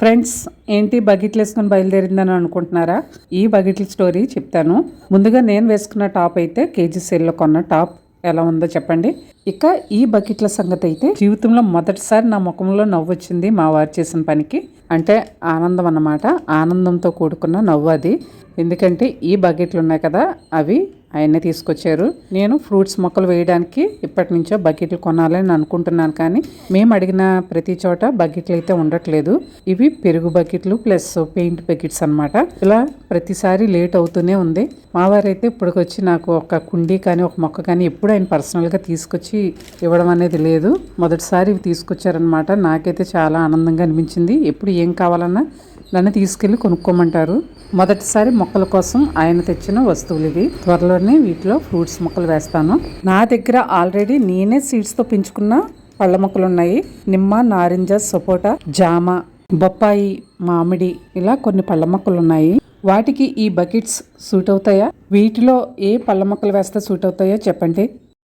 Friends ఏంటి బకెట్లు వేసుకొని బయలుదేరిందని అనుకుంటున్నారా? ఈ బకెట్ల స్టోరీ చెప్తాను. ముందుగా నేను వేసుకున్న టాప్ అయితే కేజీ సేల్లో కొన్న టాప్. ఎలా ఉందో చెప్పండి. ఇక ఈ బకెట్ల సంగతి అయితే జీవితంలో మొదటిసారి నా ముఖంలో నవ్వు వచ్చింది మా వారు చేసిన పనికి. అంటే ఆనందం అన్నమాట. ఆనందంతో కూడుకున్న నవ్వు అది. ఎందుకంటే ఈ బకెట్లు ఉన్నాయి కదా అవి ఆయన్నే తీసుకొచ్చారు. నేను ఫ్రూట్స్ మొక్కలు వేయడానికి ఇప్పటి నుంచో బకెట్లు కొనాలని అనుకుంటున్నాను కానీ మేము అడిగిన ప్రతి చోట బకెట్లు అయితే ఉండట్లేదు. ఇవి పెరుగు బకెట్లు ప్లస్ పెయింట్ బకెట్స్ అనమాట ఇలా ప్రతిసారి లేట్ అవుతూనే ఉంది. మా వారైతే ఇప్పటికొచ్చి నాకు ఒక కుండీ కానీ ఒక మొక్క కానీ ఎప్పుడు ఆయన పర్సనల్గా తీసుకొచ్చి ఇవ్వడం అనేది లేదు. మొదటిసారి ఇవి తీసుకొచ్చారనమాట నాకైతే చాలా ఆనందంగా అనిపించింది. ఎప్పుడు ఏం కావాలన్నా నన్ను తీసుకెళ్ళి కొనుక్కోమంటారు. మొదటిసారి మొక్కల కోసం ఆయన తెచ్చిన వస్తువులు ఇవి. త్వరలోనే వీటిలో ఫ్రూట్స్ మొక్కలు వేస్తాను. నా దగ్గర ఆల్రెడీ నేనే సీడ్స్తో పెంచుకున్న పళ్ళ మొక్కలు ఉన్నాయి. నిమ్మ నారింజ సపోటా జామ బొప్పాయి మామిడి ఇలా కొన్ని పళ్ళ మొక్కలు ఉన్నాయి. వాటికి ఈ బకెట్స్ సూట్ అవుతాయా? వీటిలో ఏ పళ్ళ మొక్కలు వేస్తే సూట్ అవుతాయో చెప్పండి.